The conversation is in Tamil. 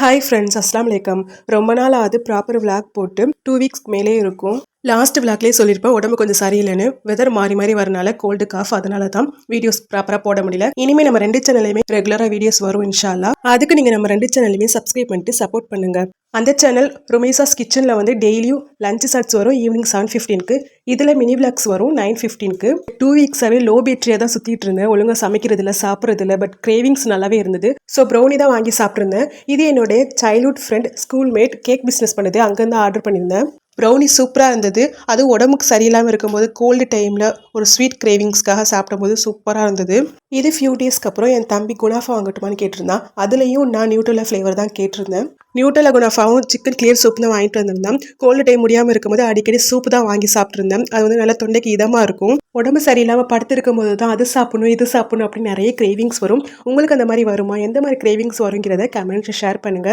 ஹாய் ஃப்ரெண்ட்ஸ் அஸ்லாம் வலைக்கம் ரொம்ப நாள் ஆகுது ப்ராப்பர் விளாக் போட்டு டூ வீக்ஸ்க்கு மேலே இருக்கும். லாஸ்ட் விளாக்லேயே சொல்லியிருப்பேன் உடம்பு கொஞ்சம் சரியில்லைன்னு. வெதர் மாறி மாறி வரனால கோல்டு காஃப் அதனால தான் வீடியோஸ் ப்ராப்பராக போட முடியல. இனிமேல் நம்ம ரெண்டு சேனலையுமே ரெகுலராக வீடியோஸ் வரும் இன்ஷால்லா அதுக்கு நீங்கள் நம்ம ரெண்டு சேனலையுமே சப்ஸ்கிரைப் பண்ணிட்டு சப்போர்ட் பண்ணுங்கள் அந்த சேனல் ரொமேசாஸ் கிச்சனில் வந்து டெய்லியும் லஞ்ச் ஷார்ட்ஸ் வரும் ஈவினிங் செவன் ஃபிஃப்டீனுக்கு இதில் மினி விளாக்ஸ் வரும் நைன் ஃபிஃப்டீனுக்கு டூ வீக்ஸாகவே லோ பேட்டரியாக தான் சுற்றிட்டு இருந்தேன். ஒழுங்காக சமைக்கிறதில்ல சாப்பிட்றதில்ல பட் கிரேவிங்ஸ் நல்லாவே இருந்தது. ஸோ ப்ரௌனி தான் வாங்கி சாப்பிட்ருந்தேன் இது என்னுடைய childhood friend school mate cake business பண்ணுது. அங்கேருந்து ஆர்டர் பண்ணியிருந்தேன். ப்ரௌனி சூப்பராக இருந்தது. அது உடம்புக்கு சரியில்லாமல் இருக்கும்போது கோல்டு டைமில் ஒரு ஸ்வீட் கிரேவிங்ஸ்க்காக சாப்பிடும்போது சூப்பராக இருந்தது. இது ஃபியூ டேஸ்க்கு அப்புறம் என் தம்பி குனாஃபா வாங்கட்டுமான்னு கேட்டிருந்தான். அதுலேயும் நான் நியூட்ரலா ஃப்ளேவர் தான் கேட்டிருந்தேன். நியூட்ரலா குனாஃபாவும் சிக்கன் கிளியர் சூப் தான் வாங்கிட்டு வந்திருந்தேன். கோல்டு டைம் முடியாமல் இருக்கும்போது அடிக்கடி சூப் தான் வாங்கி சாப்பிட்ருந்தேன் அது வந்து நல்லா தொண்டைக்கு இதமாக இருக்கும். உடம்பு சரியில்லாமல் படுத்திருக்கும் போது தான் அது சாப்பிடணும் இது சாப்பிடணும் அப்படின்னு நிறைய கிரேவிங்ஸ் வரும். உங்களுக்கு அந்த மாதிரி வருமா? எந்த மாதிரி கிரேவிங்ஸ் வருங்கிறத கமெண்ட்ஸ் ஷேர் பண்ணுங்கள்